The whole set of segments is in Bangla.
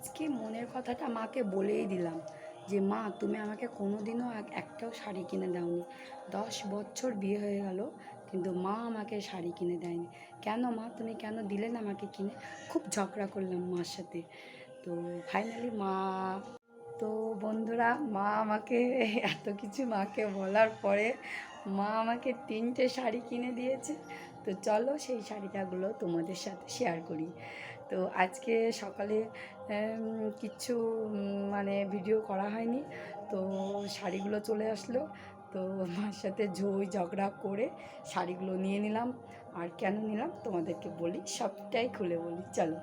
আজকে মনের কথাটা মাকে বলেই দিলাম যে, মা, তুমি আমাকে কোনোদিনও এক- একটাও শাড়ি কিনে দাওনি। দশ বছর বিয়ে হয়ে গেল, কিন্তু মা আমাকে শাড়ি কিনে দেয়নি। কেন মা? তুমি কেন দিলে না আমাকে কিনে? খুব ঝগড়া করলাম মার সাথে। তো ফাইনালি মা, তো বন্ধুরা, মা আমাকে এত কিছু মাকে বলার পরে মা আমাকে তিনটে শাড়ি কিনে দিয়েছে। তো চলো সেই শাড়িটাগুলো তোমাদের সাথে শেয়ার করি। তো আজকে সকালে কিচ্ছু মানে ভিডিও করা হয়নি। তো শাড়িগুলো চলে আসলো। তো মার সাথে ঝই ঝগড়া করে শাড়িগুলো নিয়ে নিলাম। আর কেন নিলাম তোমাদেরকে বলি, সবটাই খুলে বলি, চলো।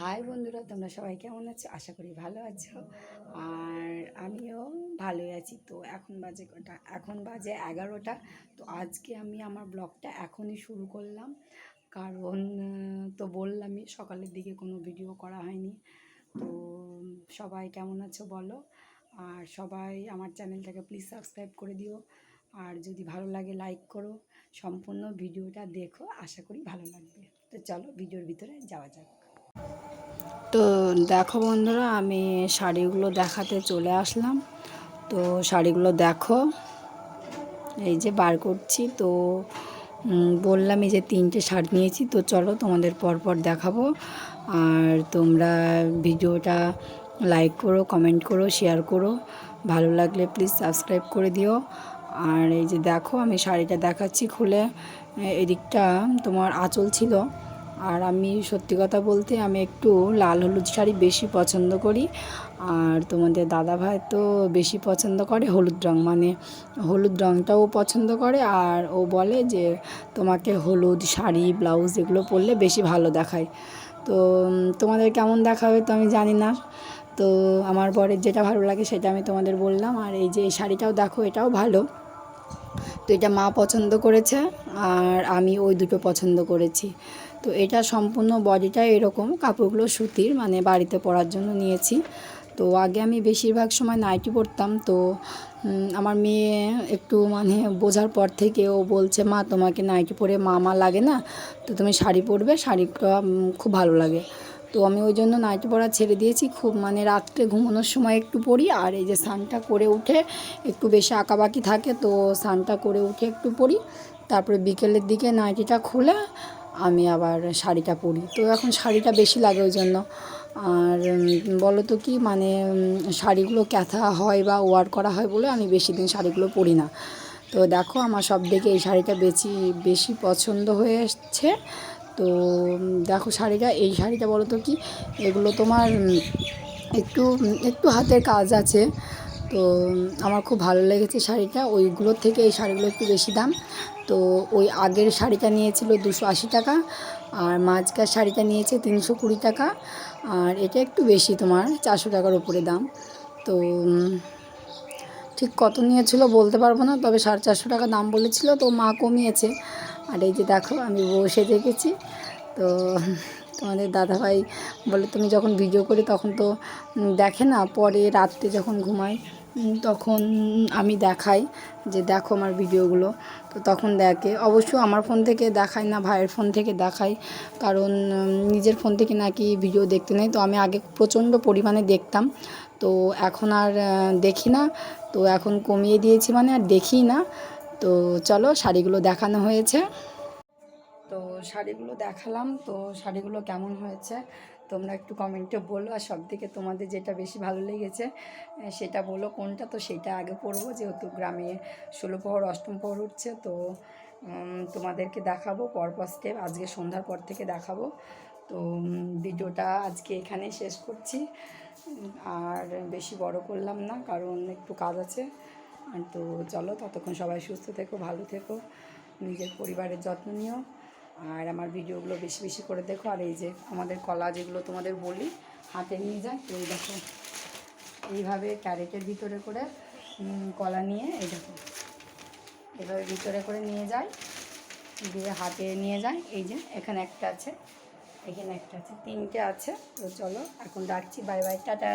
হাই বন্ধুরা, তোমরা সবাই কেমন আছো? আশা করি ভালো আছো। আর আমিও ভালোই আছি। তো এখন বাজে কটা? এখন বাজে এগারোটা। তো আজকে আমি আমার ব্লগটা এখনই শুরু করলাম। কারণ তো বললামই সকালের দিকে কোনো ভিডিও করা হয়নি। তো সবাই কেমন আছো বলো? আর সবাই আমার চ্যানেলটাকে প্লিজ সাবস্ক্রাইব করে দিও। আর যদি ভালো লাগে লাইক করো। সম্পূর্ণ ভিডিওটা দেখো। আশা করি ভালো লাগবে। তো চলো ভিডিওর ভিতরে যাওয়া যাক। তো দেখো বন্ধুরা, আমি শাড়িগুলো দেখাতে চলে আসলাম। তো শাড়িগুলো দেখো। এই যে বার করছি। তো বললাম এই যে তিনটে শার্ট নিয়েছি, তো চলো তোমাদের পরপর দেখাবো। আর তোমরা ভিডিওটা লাইক করো কমেন্ট করো শেয়ার করো। ভালো লাগলে প্লিজ সাবস্ক্রাইব করে দিও। আর এই যে দেখো, আমি শাড়িটা দেখাচ্ছি খুলে। এদিকটা তোমার আঁচল ছিল। আর আমি সত্যি কথা বলতে আমি একটু লাল হলুদ শাড়ি বেশি পছন্দ করি। আর তোমাদের দাদা ভাই তো বেশি পছন্দ করে হলুদ রঙ মানে হলুদ রঙটাও পছন্দ করে। আর ও বলে যে তোমাকে হলুদ শাড়ি, ব্লাউজ এগুলো পরলে বেশি ভালো দেখায়। তো, তোমাদের কেমন দেখাবে তো আমি জানি না। তো আমার বরের যেটা ভালো লাগে সেটা আমি তোমাদের বললাম। আর এই যে শাড়িটাও দেখো, এটাও ভালো। তো এটা মা পছন্দ করেছে আর আমি ওই দুটো পছন্দ করেছি। তো এটা সম্পূর্ণ বডিটা এরকম কাপড়গুলো সুতির মানে বাড়িতে পরার জন্য নিয়েছি। তো আগে আমি বেশিরভাগ সময় নাইটি পরতাম। তো আমার মেয়ে একটু মানে বোঝার পর থেকে ও বলছে, মা, তোমাকে নাইটি পরে মা মা লাগে না? তো তুমি শাড়ি পরবে, শাড়িটা খুব ভালো লাগে। তো আমি ওই জন্য নাইটি পড়া ছেড়ে দিয়েছি। খুব মানে রাত্রে ঘুমানোর সময় একটু পরি আর এই যে স্নানটা করে উঠে একটু বেশি আঁকাবাকি থাকে, তো স্নানটা করে উঠে একটু পরি তারপরে বিকেলের দিকে নাইটিটা খুলে আমি আবার শাড়িটা পরি। তো এখন শাড়িটা বেশি লাগে ওই জন্য। আর বলো তো কি মানে শাড়িগুলো ক্যাথা হয় বা ওয়ার করা হয় বলে আমি বেশি দিন শাড়িগুলো পরি না। তো দেখো আমার সব থেকে এই শাড়িটা বেশি বেশি পছন্দ হয়ে এসছে তো দেখো শাড়িটা এই শাড়িটা বলো তো কি? এগুলো তোমার একটু একটু হাতের কাজ আছে। তো, আমার খুব ভালো লেগেছে শাড়িটা। ওইগুলোর থেকে এই শাড়িগুলো একটু বেশি দাম। তো, ওই আগের শাড়িটা নিয়েছিল দুশো আশি টাকা, আর মাঝকার শাড়িটা নিয়েছে তিনশো কুড়ি টাকা, আর এটা একটু বেশি তোমার, চারশো টাকার উপরে দাম। তো ঠিক কত নিয়েছিল বলতে পারব না, তবে সাড়ে চারশো টাকা দাম বলেছিল, তো মা কমিয়েছে। আর এই যে দেখো, আমি বসে দেখেছি তো তোমাদের দাদাভাই বলে, তুমি যখন ভিডিও করি তখন তো দেখে না, পরে রাত্রে যখন ঘুমাই তখন আমি দেখাই যে দেখো আমার ভিডিওগুলো তো তখন দেখে। অবশ্য আমার ফোন থেকে দেখায় না, ভাইয়ের ফোন থেকে দেখাই। কারণ নিজের ফোন থেকে নাকি ভিডিও দেখতে নেই। তো আমি আগে প্রচণ্ড পরিমাণে দেখতাম। তো এখন আর দেখি না। তো এখন কমিয়ে দিয়েছি মানে আর দেখি না। তো চলো শাড়িগুলো দেখানো হয়েছে। তো শাড়িগুলো দেখালাম, তো শাড়িগুলো কেমন হয়েছে তোমরা একটু কমেন্টে বলো, আর সব থেকে তোমাদের যেটা বেশি ভালো লেগেছে সেটা বলো কোনটা, তো সেটা আগে পরবো যেহেতু গ্রামে ষোলো প্রহর অষ্টম প্রহর উঠছে, তো তোমাদেরকে দেখাবো পরপর স্টেপ আজকে সন্ধ্যার পর থেকে দেখাবো। তো ভিডিওটা আজকে এখানেই শেষ করছি। আর বেশি বড় করলাম না, কারণ একটু কাজ আছে। তো চলো ততক্ষণ সবাই সুস্থ থেকো, ভালো থেকো, নিজের পরিবারের যত্ন নিও। আর আমার ভিডিওগুলো বেশি বেশি করে দেখো, আর এই যে আমাদের কলা যেগুলো তোমাদের বলি, হাতে নিয়ে যায় তো এই দেখো, এইভাবে ক্যারেটের ভিতরে করে কলা নিয়ে, এই দেখো, এভাবে ভিতরে করে নিয়ে যায় দিয়ে হাতে নিয়ে যায় এই যে এখানে একটা আছে, এখানে একটা আছে, তিনটে আছে। তো চলো, এখন রাখছি। Bye bye, tata.